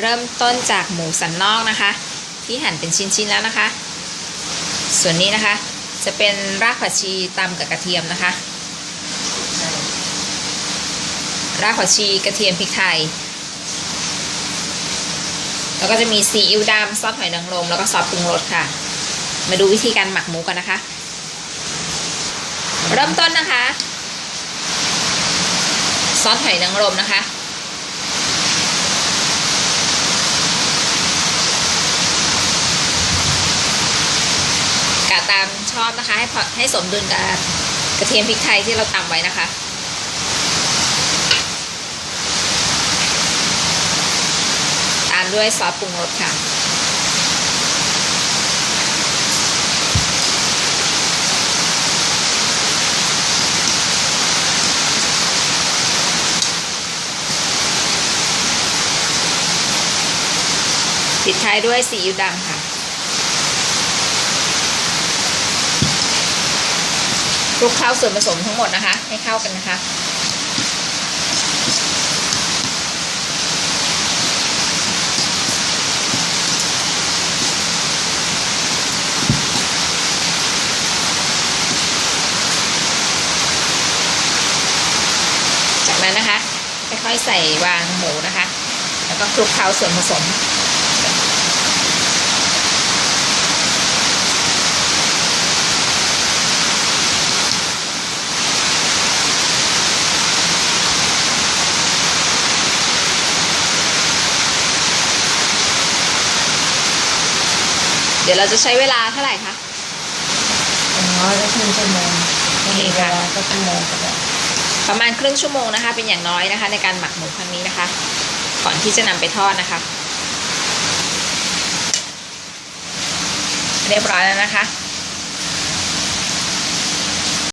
เริ่มต้นจากหมูสันนอกนะคะ ที่หั่นเป็นชิ้นๆแล้วนะคะ ส่วนนี้นะคะ จะเป็นรากผักชีตำกับกระเทียมนะคะ รากผักชีกระเทียมพริกไทย แล้วก็จะมีซีอิ๊วดำซอสหอยนางรมแล้วก็ซอสปรุงรสค่ะ มาดูวิธีการหมักหมูกันนะคะ เริ่มต้นนะคะ ซอสหอยนางรมนะคะ กะตามชอบนะคะ ให้ให้สมดุลกับกระเทียมพริกไทยที่เราตำไว้นะคะตามด้วยซอสปรุงรสค่ะปิดท้ายด้วยซีอิ๊วดำค่ะ ลุกเคล้าส่วนผสมทั้งหมดนะคะ ให้เข้ากันนะคะ จากนั้นนะคะค่อยๆใส่วางหมูนะคะ แล้วก็คลุกเคล้าส่วนผสม เดี๋ยวเราจะใช้เวลาเท่าไหร่คะอย่างน้อยก็ครึ่งชั่วโมงโอเคค่ะวลาก็ชั่วโมงก็ได้ประมาณครึ่งชั่วโมงนะคะ เป็นอย่างน้อยนะคะ ในการหมักหมูครั้งนี้นะคะ ก่อนที่จะนำไปทอดนะคะ เรียบร้อยแล้วนะคะ